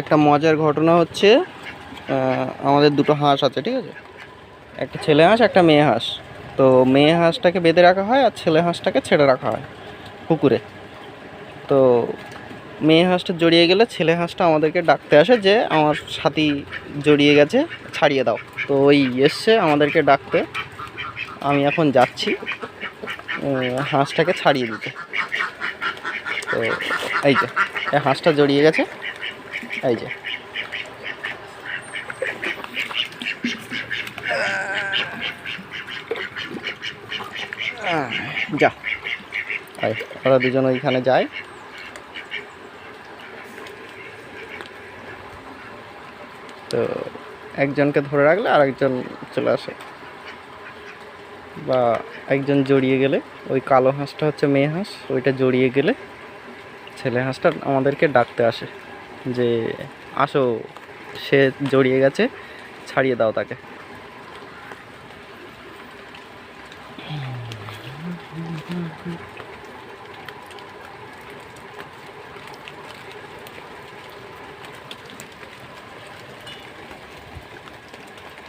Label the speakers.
Speaker 1: একটা মজার ঘটনা হচ্ছে আমাদের দুটো হাঁস আছে, ঠিক আছে? একটা ছেলে হাঁস, একটা মেয়ে হাঁস। তো মেয়ে হাঁসটাকে বেঁধে রাখা হয় আর ছেলে হাঁসটাকে ছেড়ে রাখা হয় পুকুরে। তো মেয়ে হাঁসটা জড়িয়ে গেলে ছেলে হাঁসটা আমাদেরকে ডাকতে আসে যে, আমার সাথী জড়িয়ে গেছে, ছাড়িয়ে দাও। তো ওই এসছে আমাদেরকে ডাকতে। আমি এখন যাচ্ছি হাঁসটাকে ছাড়িয়ে দিতে। তো এই যে হাঁসটা জড়িয়ে গেছে। এই যে। যা। ওরা দুজন ওইখানে যায়। তো একজনকে ধরে রাখলে আর একজন চলে আসে। বা একজন জড়িয়ে গেলে। ওই কালো হাঁসটা হচ্ছে মেয়ে হাঁস, ওইটা জড়িয়ে গেলে ছেলে হাঁসটা আমাদেরকে ডাকতে আসে। যে আসো সে জড়িয়ে গেছে ছাড়িয়ে দাও তাকে।